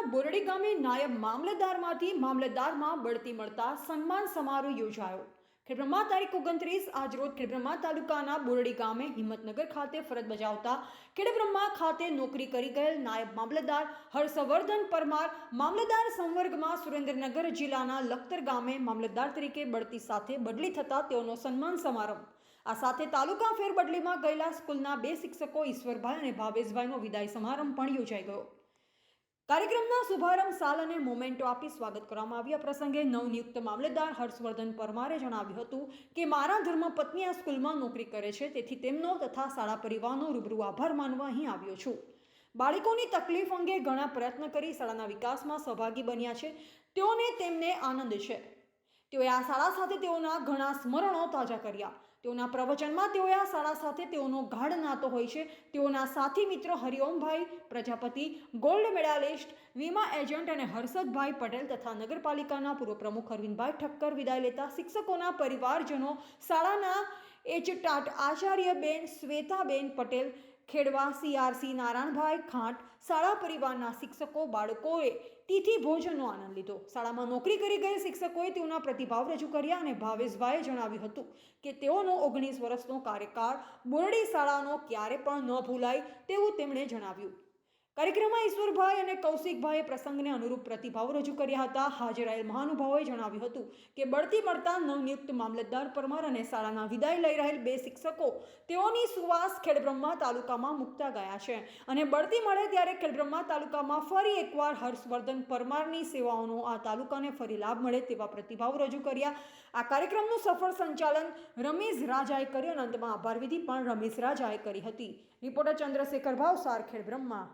તાલુકાના બોરડી ગામે નાયબ મામલતદારમાંથી મામલતદારમાં બઢતી મળતા સન્માન સમારોહ યોજાયો. ખેડબ્રહ્મા તારીખ ઓગણત્રીસ આજરોજ ખેડબ્રહ્મા તાલુકાના બોરડી ગામે હિંમતનગર ખાતે ફરજ બજાવતા ખેડબ્રહ્મા ખાતે નોકરી કરી ગયેલ નાયબ મામલતદાર હર્ષવર્ધન પરમાર મામલતદાર સંવર્ગમાં સુરેન્દ્રનગર જિલ્લાના લખતર ગામે મામલતદાર તરીકે બઢતી સાથે બદલી થતા તેઓનો સન્માન સમારંભ. આ સાથે તાલુકા ફેરબદલીમાં ગયેલા સ્કૂલના બે શિક્ષકો ઈશ્વરભાઈ અને ભાવેશભાઈનો વિદાય સમારંભ પણ યોજાઈ ગયો. કાર્યક્રમના શુભારંભ સાલ અને મોમેન્ટો આપી સ્વાગત કરવામાં આવ્યા. પ્રસંગે નવનિયુક્ત મામલતદાર હર્ષવર્ધન પરમારે જણાવ્યું હતું કે મારા ધર્મપત્ની આ સ્કૂલમાં નોકરી કરે છે, તેથી તેમનો તથા શાળા પરિવારનો રૂબરૂ આભાર માનવા અહીં આવ્યો છું. બાળકોની તકલીફ અંગે ઘણા પ્રયત્ન કરી શાળાના વિકાસમાં સહભાગી બન્યા છે. તેઓને તેમને આનંદ છે. તેઓએ આ શાળા સાથે તેઓના ઘણા સ્મરણો તાજા કર્યા. તેઓના પ્રવચનમાં તેઓએ આ શાળા સાથે તેઓનો ગાઢ નાતો હોય છે. તેઓના સાથી મિત્ર હરિઓમભાઈ, પ્રજાપતિ, ગોલ્ડ મેડાલિસ્ટ, વીમા એજન્ટ અને હર્ષદભાઈ પટેલ તથા નગરપાલિકાના પૂર્વ પ્રમુખ અરવિંદભાઈ ઠક્કર વિદાય લેતા શિક્ષકોના પરિવારજનો, શાળાના એચ ટાટ આચાર્યબેન, શ્વેતાબેન પટેલ ખેડવા સીઆરસી નારાયણભાઈ ખાંટ શાળા પરિવારના શિક્ષકો, બાળકોએ તિથિ ભોજનનો આનંદ લીધો. શાળામાં નોકરી કરી ગયેલ શિક્ષકોએ તેઓના પ્રતિભાવ રજૂ કર્યા અને ભાવેશભાઈએ જણાવ્યું હતું કે તેઓનો ઓગણીસ વર્ષનો કાર્યકાળ બોરડી શાળાનો ક્યારે પણ ન ભૂલાય તેવું તેમણે જણાવ્યું. કાર્યક્રમમાં ઈશ્વરભાઈ અને કૌશિકભાઈએ પ્રસંગને અનુરૂપ પ્રતિભાવ રજૂ કર્યા હતા. હાજરાયેલ મહાનુભાવોએ જણાવ્યું હતું કે બળતી મળતા નવનિયુક્ત મામલતદાર પરમાર અને શાળાના વિદાય લઈ રહેલ બે શિક્ષકો તેઓની સુવાસ ખેડબ્રહ્મા તાલુકામાં મુકતા ગયા છે અને બળતી મળે ત્યારે ખેડબ્રહ્મા તાલુકામાં ફરી એકવાર હર્ષવર્ધન પરમારની સેવાઓનો આ તાલુકાને ફરી લાભ મળે તેવા પ્રતિભાવ રજૂ કર્યા. આ કાર્યક્રમનું સફળ સંચાલન રમેશ રાજાએ કર્યું અને અંતમાં આભાર વિધિ પણ રમેશ રાજાએ કરી હતી. રિપોર્ટર ચંદ્રશેખર ભાવસાર, ખેડબ્રહ્મા.